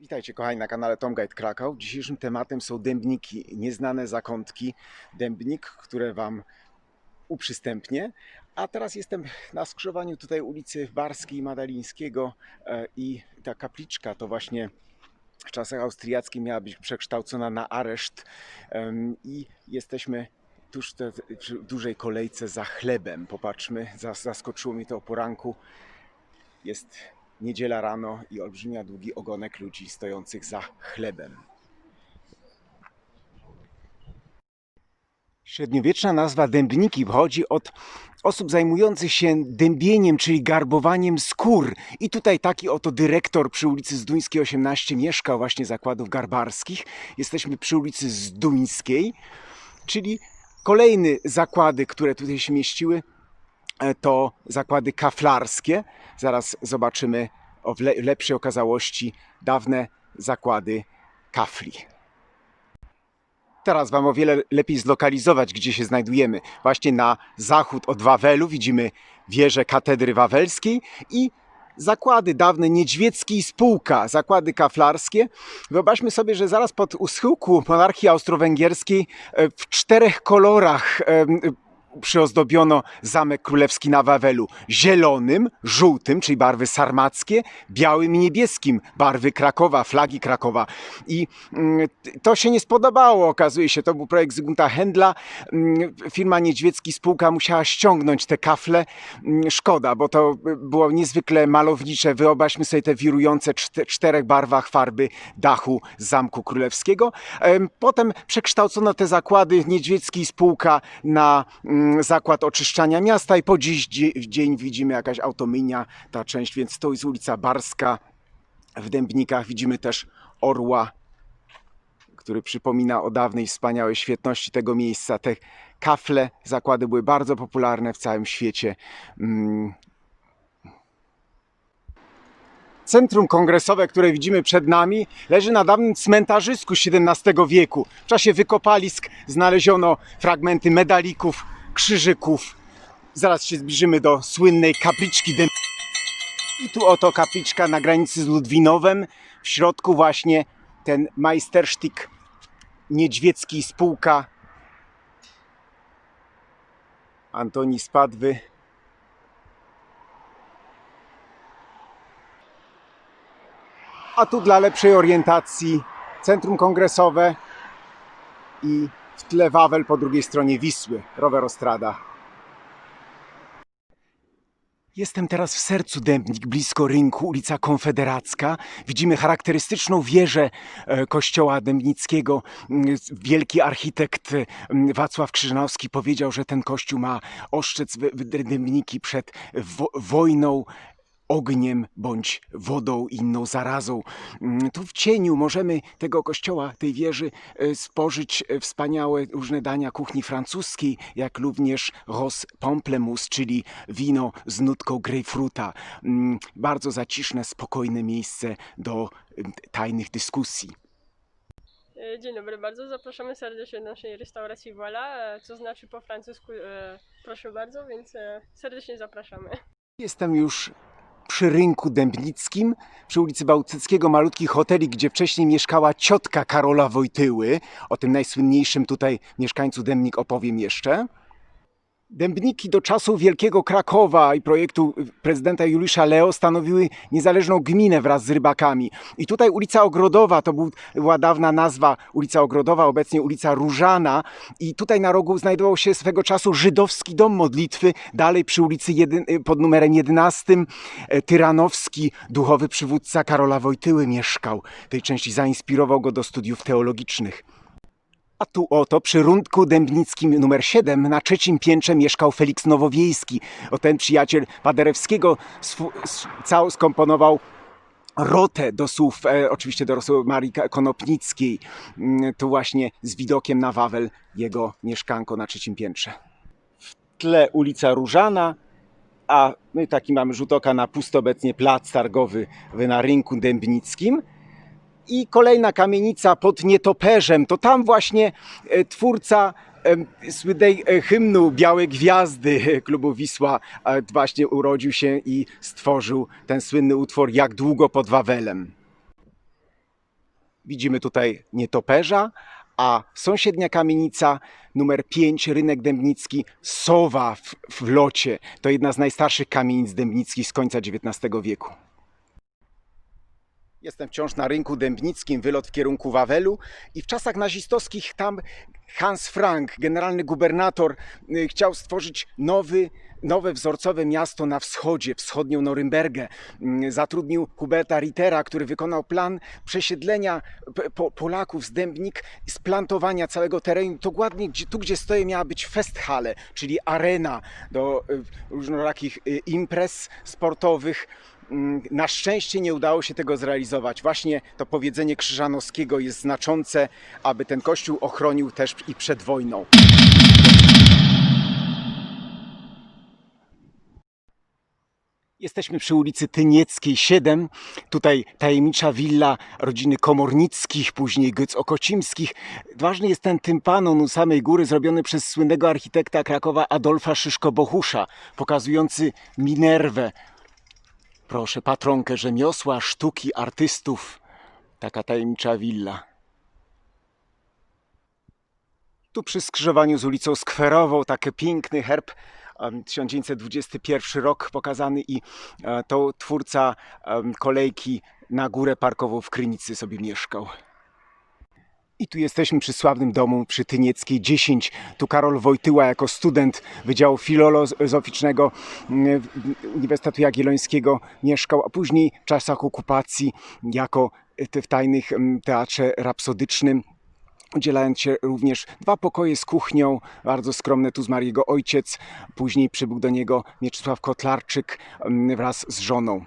Witajcie kochani na kanale Tom Guide Krakau. Dzisiejszym tematem są dębniki, nieznane zakątki. Dębnik, które Wam uprzystępnię. A teraz jestem na skrzyżowaniu tutaj ulicy Barskiej Madalińskiego e, i ta kapliczka to właśnie w czasach austriackich miała być przekształcona na areszt i jesteśmy tuż przy dużej kolejce za chlebem. Popatrzmy, zas- zaskoczyło mnie to o poranku. Jest niedziela rano i olbrzymia długi ogonek ludzi stojących za chlebem. Średniowieczna nazwa dębniki pochodzi od osób zajmujących się dębieniem, czyli garbowaniem skór. I tutaj taki oto dyrektor przy ulicy Zduńskiej 18 mieszkał właśnie zakładów garbarskich. Jesteśmy przy ulicy Zduńskiej, czyli kolejne zakłady, które tutaj się mieściły, to zakłady kaflarskie. Zaraz zobaczymy o lepszej okazałości dawne zakłady kafli. Teraz Wam o wiele lepiej zlokalizować, gdzie się znajdujemy. Właśnie na zachód od Wawelu widzimy wieżę katedry wawelskiej i zakłady dawne Niedźwiecki i spółka, zakłady kaflarskie. Wyobraźmy sobie, że zaraz pod u schyłku monarchii austro-węgierskiej e, w czterech kolorach przyozdobiono Zamek Królewski na Wawelu zielonym, żółtym, czyli barwy sarmackie, białym i niebieskim, barwy Krakowa, flagi Krakowa. I mm, to się nie spodobało, okazuje się, to był projekt Zygmunta Händla. Mm, Firma Niedźwiecki spółka musiała ściągnąć te kafle. Mm, Szkoda, bo to było niezwykle malownicze. Wyobraźmy sobie te wirujące czte- czterech barwach farby dachu Zamku Królewskiego. Em, Potem przekształcono te zakłady Niedźwiecki spółka na zakład oczyszczania miasta i po dziś dzie- dzień widzimy jakaś automynia, ta część, więc to jest ulica Barska. W Dębnikach widzimy też orła, który przypomina o dawnej wspaniałej świetności tego miejsca. Te kafle, zakłady były bardzo popularne w całym świecie. Mm. Centrum kongresowe, które widzimy przed nami, leży na dawnym cmentarzysku XVII wieku. W czasie wykopalisk znaleziono fragmenty medalików, krzyżyków. Zaraz się zbliżymy do słynnej kapliczki. I tu oto kapliczka na granicy z Ludwinowem. W środku właśnie ten majstersztyk niedźwiecki spółka Antoni Spadwy. A tu dla lepszej orientacji centrum kongresowe i w tle Wawel po drugiej stronie Wisły, rowerostrada. Jestem teraz w sercu Dębnik, blisko rynku, ulica Konfederacka. Widzimy charakterystyczną wieżę e, kościoła dębnickiego. Mm, Wielki architekt mm, Wacław Krzyżanowski powiedział, że ten kościół ma oszczec Dębniki przed wo- wojną ogniem bądź wodą, inną zarazą. Mm, Tu w cieniu możemy tego kościoła, tej wieży e, spożyć e, wspaniałe różne dania kuchni francuskiej, jak również ros pamplemousse, czyli wino z nutką grejpfruta. Mm, Bardzo zaciszne, spokojne miejsce do e, tajnych dyskusji. Dzień dobry bardzo, zapraszamy serdecznie do naszej restauracji e, co znaczy po francusku proszę bardzo, więc serdecznie zapraszamy. Jestem już przy rynku dębnickim, przy ulicy Bałtyckiego, malutki hotelik, gdzie wcześniej mieszkała ciotka Karola Wojtyły. O tym najsłynniejszym tutaj mieszkańcu Dębnik opowiem jeszcze. Dębniki do czasów Wielkiego Krakowa i projektu prezydenta Juliusza Leo stanowiły niezależną gminę wraz z rybakami. I tutaj ulica Ogrodowa, to był- była dawna nazwa ulica Ogrodowa, obecnie ulica Różana. I tutaj na rogu znajdował się swego czasu żydowski dom modlitwy. Dalej przy ulicy jedyn, pod numerem 11 e, Tyranowski, duchowy przywódca Karola Wojtyły mieszkał. W tej części zainspirował go do studiów teologicznych. A tu oto przy rundku dębnickim numer 7 na trzecim piętrze mieszkał Felix Nowowiejski. O ten przyjaciel Paderewskiego cał skomponował rotę do słów, e, oczywiście do słów Marii Konopnickiej. Mm, Tu właśnie z widokiem na Wawel jego mieszkanko na trzecim piętrze. W tle ulica Różana, a my taki mamy rzut oka na pusty obecnie plac targowy na rynku dębnickim. I kolejna kamienica pod nietoperzem. To tam właśnie e, twórca em, słynnej e, hymnu Białe Gwiazdy e, klubu Wisła e, właśnie urodził się i stworzył ten słynny utwór Jak długo pod Wawelem. Widzimy tutaj nietoperza, a sąsiednia kamienica numer 5, rynek dębnicki, Sowa w, w locie. To jedna z najstarszych kamienic dębnickich z końca XIX wieku. Jestem wciąż na rynku dębnickim, wylot w kierunku Wawelu i w czasach nazistowskich tam Hans Frank, generalny gubernator, y, chciał stworzyć nowy, nowe wzorcowe miasto na wschodzie, wschodnią Norymbergę. Mm, Zatrudnił Huberta Rittera, który wykonał plan przesiedlenia po, Polaków z Dębnik splantowania całego terenu. Dokładnie gdzie, tu, gdzie stoję, miała być Festhalle, czyli arena do y, różnorakich y, imprez sportowych. Mm, Na szczęście nie udało się tego zrealizować. Właśnie to powiedzenie Krzyżanowskiego jest znaczące, aby ten kościół ochronił też i przed wojną. Jesteśmy przy ulicy Tynieckiej 7. Tutaj tajemnicza willa rodziny Komornickich, później Gyc-Okocimskich. Ważny jest ten tympanon u samej góry, zrobiony przez słynnego architekta Krakowa Adolfa Szyszko-Bohusza, pokazujący Minerwę, Proszę, patronkę rzemiosła, sztuki, artystów. Taka tajemnicza willa. Tu przy skrzyżowaniu z ulicą Skwerową taki piękny herb. em, 1921 rok pokazany i e, to twórca kolejki na górę parkową w Krynicy sobie mieszkał. I tu jesteśmy przy sławnym domu przy Tynieckiej 10. Tu Karol Wojtyła jako student Wydziału Filozoficznego mm, Uniwersytetu Jagiellońskiego mieszkał, a później w czasach okupacji jako te- w tajnych mm, teatrze rapsodycznym. Udzielając się również dwa pokoje z kuchnią, bardzo skromne, tu zmarł jego ojciec, później przybył do niego Mieczysław Kotlarczyk mm, wraz z żoną.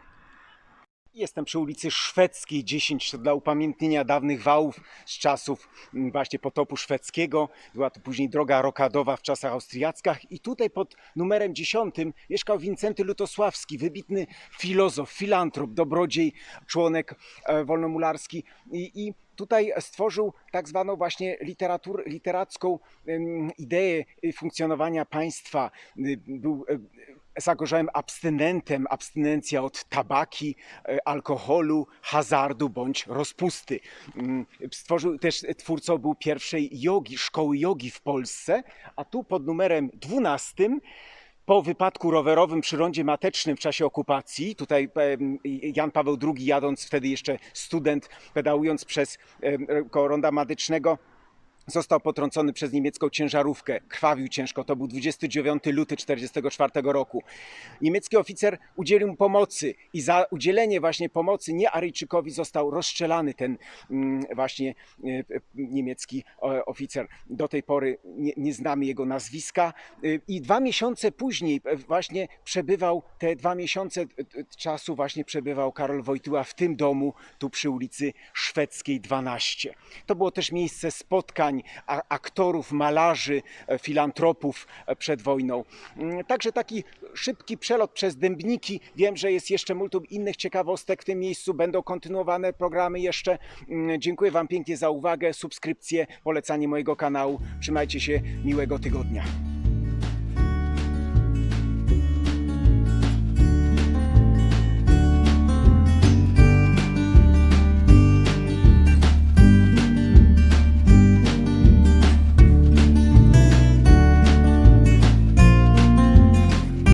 Jestem przy ulicy Szwedzkiej 10 to dla upamiętnienia dawnych wałów z czasów mm, właśnie potopu szwedzkiego. Była to później droga rokadowa w czasach austriackich i tutaj pod numerem 10 mieszkał Wincenty Lutosławski, wybitny filozof, filantrop, dobrodziej, członek e, wolnomularski i, i tutaj stworzył tak zwaną właśnie literatur, literacką ideę y, funkcjonowania państwa. Y, Był e, zagorzałym abstynentem, abstynencja od tabaki, e, alkoholu, hazardu bądź rozpusty. Mm, Stworzył też, twórcą był pierwszej jogi, szkoły jogi w Polsce, a tu pod numerem 12 po wypadku rowerowym przy rondzie matecznym w czasie okupacji, tutaj Jan Paweł II jadąc wtedy jeszcze student, pedałując przez koło ronda matecznego, został potrącony przez niemiecką ciężarówkę. Krwawił ciężko. To był 29 luty 1944 roku. Niemiecki oficer udzielił mu pomocy i za udzielenie właśnie pomocy nie Aryjczykowi został rozstrzelany ten mm, właśnie e, e, niemiecki e, oficer. Do tej pory nie, nie znamy jego nazwiska i dwa miesiące później właśnie przebywał, te dwa miesiące czasu właśnie przebywał Karol Wojtyła w tym domu tu przy ulicy Szwedzkiej 12. To było też miejsce spotkań aktorów, malarzy, e, filantropów e, przed wojną. Mm, Także taki szybki przelot przez Dębniki. Wiem, że jest jeszcze multum innych ciekawostek w tym miejscu. Będą kontynuowane programy jeszcze. Mm, Dziękuję Wam pięknie za uwagę, subskrypcję, polecanie mojego kanału. Trzymajcie się, miłego tygodnia.